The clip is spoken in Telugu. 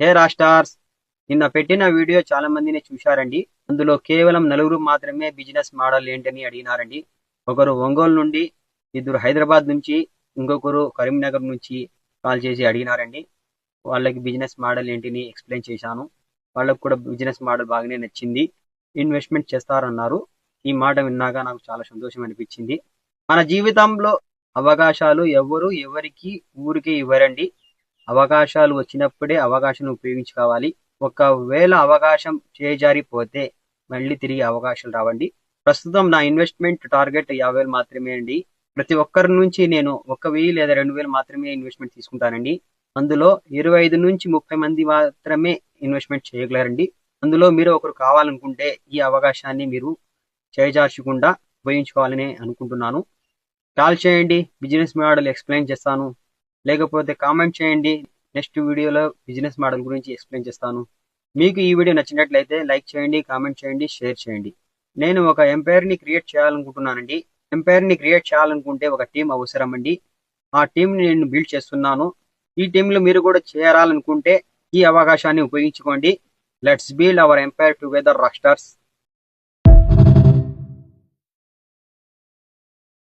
హే రాస్టార్స్ నిన్న పెట్టిన వీడియో చాలా మందిని చూశారండి. అందులో కేవలం నలుగురు మాత్రమే బిజినెస్ మోడల్ ఏంటని అడిగినారండి. ఒకరు ఒంగోలు నుండి ఇద్దరు హైదరాబాద్ నుంచి ఇంకొకరు కరీంనగర్ నుంచి కాల్ చేసి అడిగినారండి. వాళ్ళకి బిజినెస్ మోడల్ ఏంటిని ఎక్స్ప్లెయిన్ చేశాను. వాళ్ళకు కూడా బిజినెస్ మోడల్ బాగానే నచ్చింది. ఇన్వెస్ట్మెంట్ చేస్తారన్నారు. ఈ మాట విన్నాక నాకు చాలా సంతోషం అనిపించింది. మన జీవితంలో అవకాశాలు ఎవరు ఎవరికి ఊరికి ఇవ్వరండి. అవకాశాలు వచ్చినప్పుడే అవకాశం ఉపయోగించుకోవాలి. ఒకవేళ అవకాశం చేజారిపోతే మళ్ళీ తిరిగి అవకాశాలు రావండి. ప్రస్తుతం నా ఇన్వెస్ట్మెంట్ టార్గెట్ యాభై వేలు మాత్రమే అండి. ప్రతి ఒక్కరి నుంచి నేను ఒక వెయ్యి లేదా రెండు వేలు మాత్రమే ఇన్వెస్ట్మెంట్ తీసుకుంటానండి. అందులో ఇరవై ఐదు నుంచి ముప్పై మంది మాత్రమే ఇన్వెస్ట్మెంట్ చేయగలరండి. అందులో మీరు ఒకరు కావాలనుకుంటే ఈ అవకాశాన్ని మీరు చేజార్చకుండా ఉపయోగించుకోవాలని అనుకుంటున్నాను. కాల్ చేయండి. బిజినెస్ మోడల్ ఎక్స్ప్లెయిన్ చేస్తాను. లేకపోతే కామెంట్ చేయండి. నెక్స్ట్ వీడియోలో బిజినెస్ మోడల్ గురించి ఎక్స్ప్లెయిన్ చేస్తాను. మీకు ఈ వీడియో నచ్చినట్లయితే లైక్ చేయండి కామెంట్ చేయండి షేర్ చేయండి. నేను ఒక ఎంపైర్ని క్రియేట్ చేయాలనుకుంటున్నానండి. ఎంపైర్ని క్రియేట్ చేయాలనుకుంటే ఒక టీం అవసరం అండి ఆ టీంని నేను బిల్డ్ చేస్తున్నాను. ఈ టీంలో మీరు కూడా చేరాలనుకుంటే ఈ అవకాశాన్ని ఉపయోగించుకోండి. Let's build our empire together rock stars